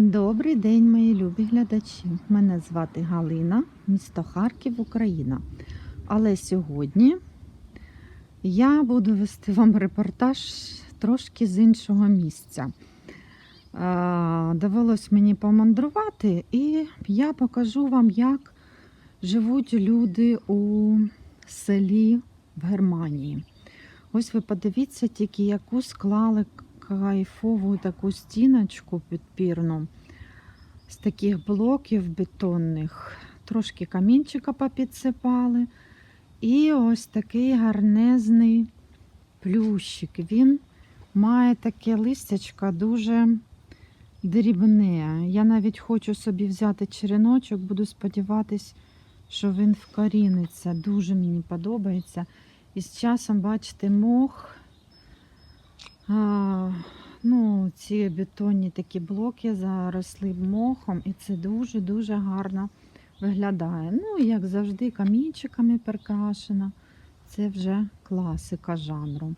Добрий день, мої любі глядачі. Мене звати Галина, місто Харків, Україна. Але сьогодні я буду вести вам репортаж трошки з іншого місця. Е, Довелось мені помандрувати, і я покажу вам, як живуть люди у селі в Германії. Ось ви подивіться тільки, яку склали кайфову таку стіночку підпірну з таких блоків бетонних. Трошки камінчика попідсипали. І ось такий гарнезний плющик. Він має таке листячко дуже дрібне. Я навіть хочу собі взяти череночок, буду сподіватись, що він вкоріниться. Дуже мені подобається. І з часом, бачите, мох. Ну, ці бетонні такі блоки заросли мохом, і це дуже-дуже гарно виглядає. Ну, як завжди, камінчиками прикрашено. Це вже класика жанру.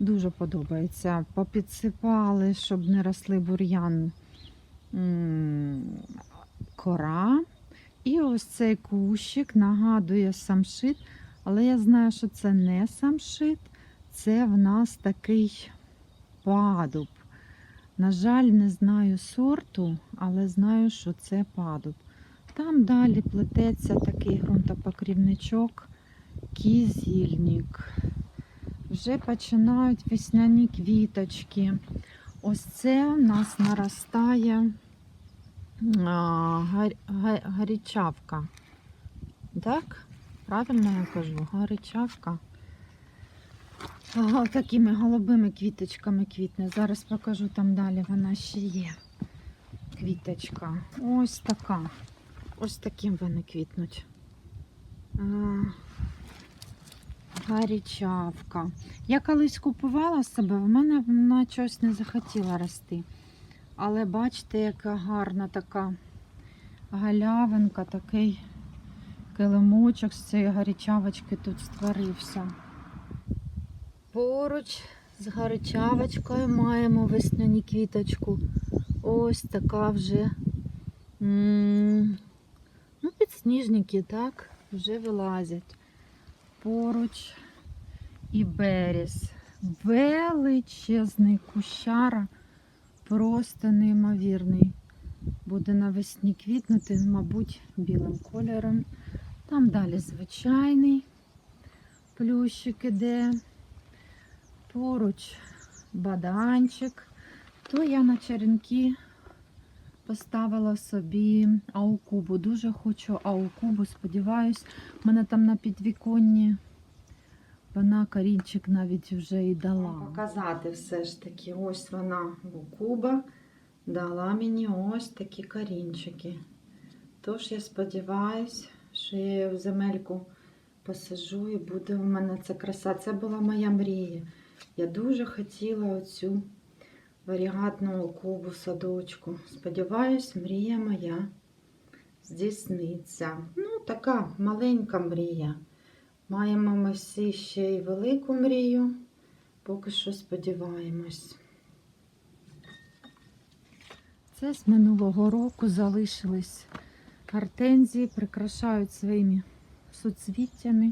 Дуже подобається. Попідсипали, щоб не росли бур'ян кора. І ось цей кущик нагадує самшит, але я знаю, що це не самшит, це в нас такий падуб. На жаль, не знаю сорту, але знаю, що це падуб. Там далі плететься такий ґрунтопокрівничок, кізільник. Вже починають весняні квіточки. Ось це в нас наростає а, гар, га- гарячавка. Так? Правильно я кажу? Гарячавка. Ага, такими голубими квіточками квітне. Зараз покажу там далі. Вона ще є. Квіточка. Ось така. Ось таким вони квітнуть. Гарячавка. Я колись купувала себе, в мене вона щось не захотіла рости. Але бачите, яка гарна така галявинка, такий килимочок з цієї гарячавочки тут створився. Поруч з гарячавочкою маємо весняні квіточку. Ось така вже ну, підсніжники, так, вже вилазять. Поруч і берез. Величезний кущара, просто неймовірний. Буде навесні квітнути, мабуть, білим кольором. Там далі звичайний плющик іде. Поруч баданчик. То я на черенки поставила собі аукубу. Дуже хочу аукубу, сподіваюсь, в мене там на підвіконні вона корінчик навіть вже і дала. Показати все ж таки, ось вона аукуба дала мені ось такі корінчики. Тож я сподіваюся, що я в земельку посажу і буде у мене ця краса. Це була моя мрія. Я дуже хотіла оцю варігатну кубу садочку. Сподіваюсь, мрія моя здійсниться. Ну, така маленька мрія. Маємо ми всі ще й велику мрію. Поки що сподіваємось. Це з минулого року залишились гортензії, прикрашають своїми суцвіттями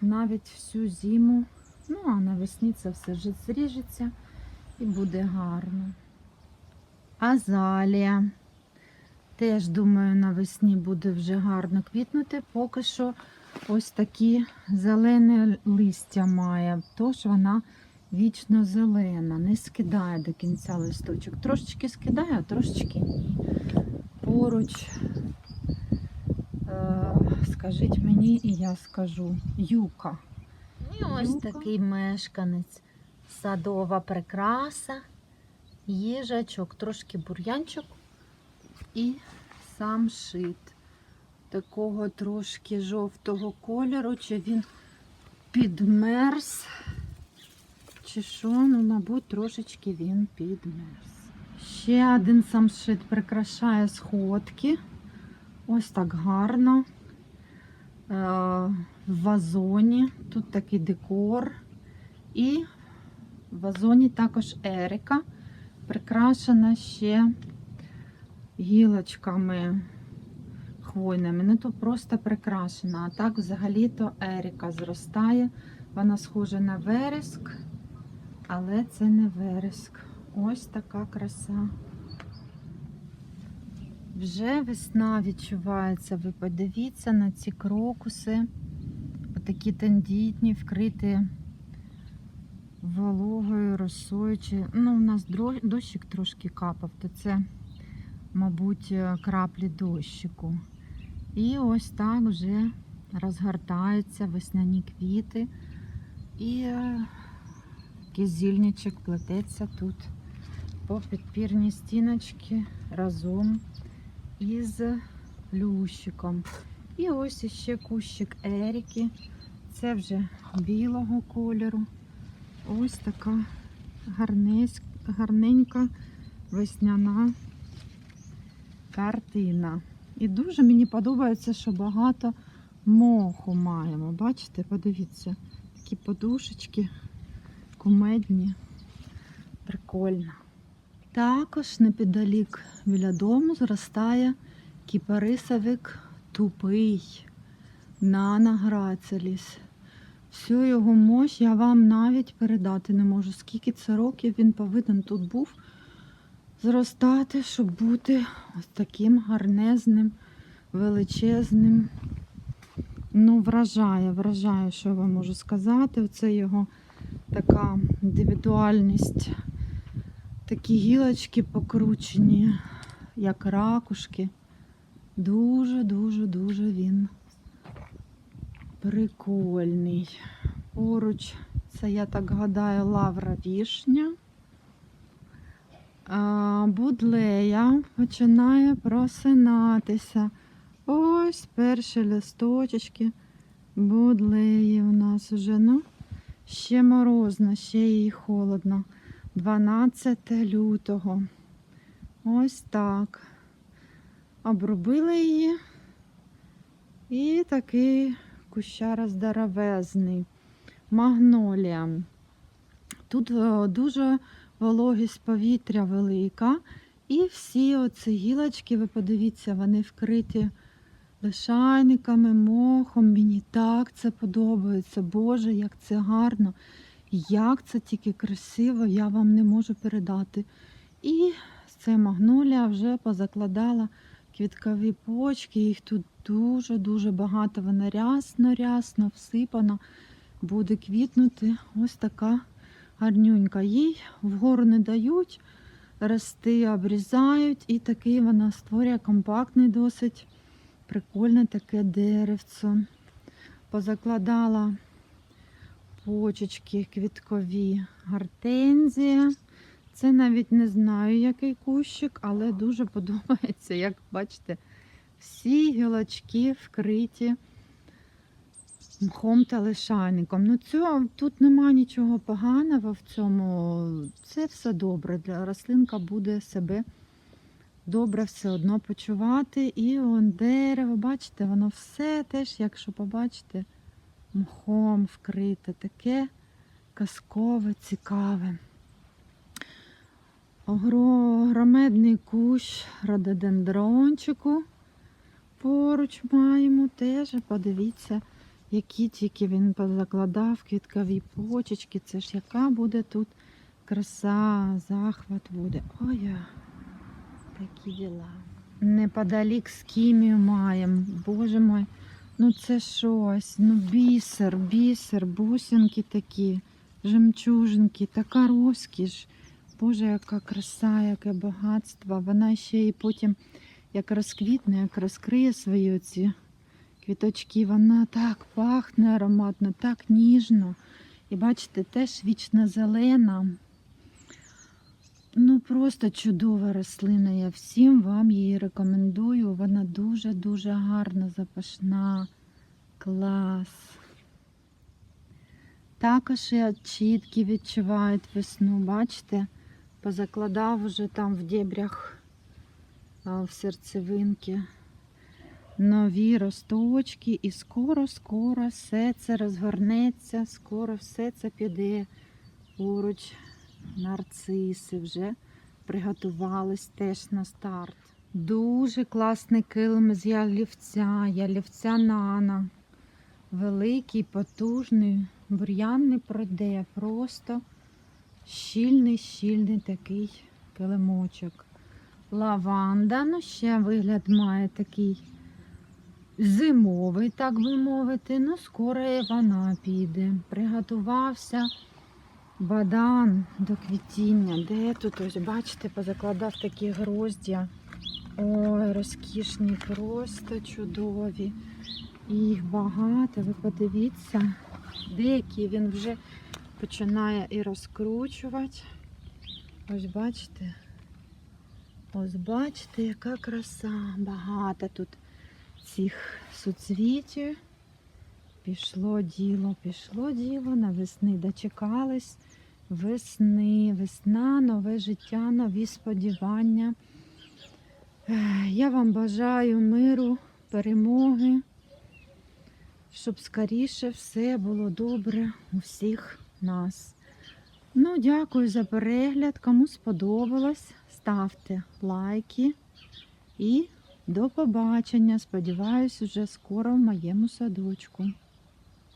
навіть всю зиму. Ну, а навесні це все вже зріжеться і буде гарно. Азалія. Теж, думаю, навесні буде вже гарно квітнути. Поки що ось такі зелене листя має, тож вона вічно зелена, не скидає до кінця листочок. Трошечки скидає, а трошечки ні. Поруч, е, скажіть мені, і я скажу, юка. І ось такий мешканець. Садова прикраса, їжачок, трошки бур'янчик і сам шит. Такого трошки жовтого кольору, чи він підмерз, чи що, ну, мабуть, трошечки він підмерз. Ще один самшит прикрашає сходки. Ось так гарно. Е, в вазоні. Тут такий декор. І в вазоні також Ерика. Прикрашена ще гілочками хвойними. Ну то просто прикрашена. А так взагалі-то Еріка зростає. Вона схожа на вереск, але це не вереск. Ось така краса. Вже весна відчувається. Ви подивіться на ці крокуси. Отакі тендітні, вкриті вологою, росою. Ну, у нас дощик трошки капав, то це, мабуть, е, краплі дощику. І ось так вже розгортаються весняні квіти. І е, кизільничок плететься тут по підпірній стіночці разом із плющиком. І ось іще кущик Еріки. Це вже білого кольору. Ось така гарненька весняна картина. І дуже мені подобається, що багато моху маємо. Бачите, подивіться, такі подушечки кумедні. Прикольно. Також неподалік біля дому зростає кіпарисовик тупий Нана Грацеліс. Всю його мощь я вам навіть передати не можу. Скільки це років він повинен тут був зростати, щоб бути ось таким гарнезним, величезним. Ну, вражає, вражає, що я вам можу сказати. Оце його така індивідуальність. Такі гілочки покручені, як ракушки. Дуже-дуже-дуже він прикольний. Поруч, це, я так гадаю, лавра вішня. А, Будлея починає просинатися. Ось перші листочки будлеї у нас вже. Ну, ще морозно, ще їй холодно. 12 лютого. Ось так. Обробили її. І такий кущара здоровезний. Магнолія. Тут е, дуже вологість повітря велика. І всі оці гілочки, ви подивіться, вони вкриті лишайниками, мохом. Мені так це подобається. Боже, як це гарно. Як це тільки красиво, я вам не можу передати. І це магнолія вже позакладала квіткові почки. Їх тут дуже-дуже багато. Вона рясно-рясно всипана. Буде квітнути. Ось така гарнюнька. Їй вгору не дають, рости обрізають, і такий вона створює компактний досить прикольне таке деревце. Позакладала почечки квіткові гортензія. Це навіть не знаю, який кущик, але дуже подобається. Як бачите, всі гілочки вкриті мхом та лишайником. Ну, цього, тут нема нічого поганого в цьому. Це все добре. Для рослинка буде себе добре все одно почувати. І он дерево, бачите, воно все теж, якщо побачите, мхом вкрите, таке казкове, цікаве. Огромедний кущ рододендрончику поруч маємо теж. Подивіться, які тільки він позакладав квіткові почечки. Це ж яка буде тут краса, захват буде. Ой, такі діла. Неподалік з маємо. Боже мой, ну це щось, ну бісер, бісер, бусинки такі, жемчужинки, така розкіш. Боже, яка краса, яке багатство. Вона ще і потім, як розквітне, як розкриє свої оці квіточки, вона так пахне ароматно, так ніжно. І бачите, теж вічно зелена. Ну, просто чудова рослина. Я всім вам її рекомендую. Вона дуже-дуже гарна, запашна. Клас. Також і чіткі відчувають весну, бачите? Позакладав уже там в дебрях, в серцевинки нові росточки, і скоро-скоро все це розгорнеться, скоро все це піде поруч. Нарциси вже приготувались теж на старт. Дуже класний килим з ялівця, ялівця нана. Великий, потужний, бур'ян не пройде, просто щільний, щільний такий килимочок. Лаванда, ну ще вигляд має такий зимовий, так би мовити. Ну, скоро і вона піде. Приготувався бадан до квітіння. Де тут ось, бачите, позакладав такі гроздя. Ой, розкішні, просто чудові. Їх багато, ви подивіться, деякі він вже починає і розкручувати. Ось бачите. Ось бачите, яка краса. Багато тут цих суцвітів. Пішло діло, пішло діло, на весни дочекались. Весни, весна, нове життя, нові сподівання. Я вам бажаю миру, перемоги, щоб скоріше все було добре у всіх нас. Ну, дякую за перегляд. Кому сподобалось, ставте лайки і до побачення. Сподіваюсь, уже скоро в моєму садочку.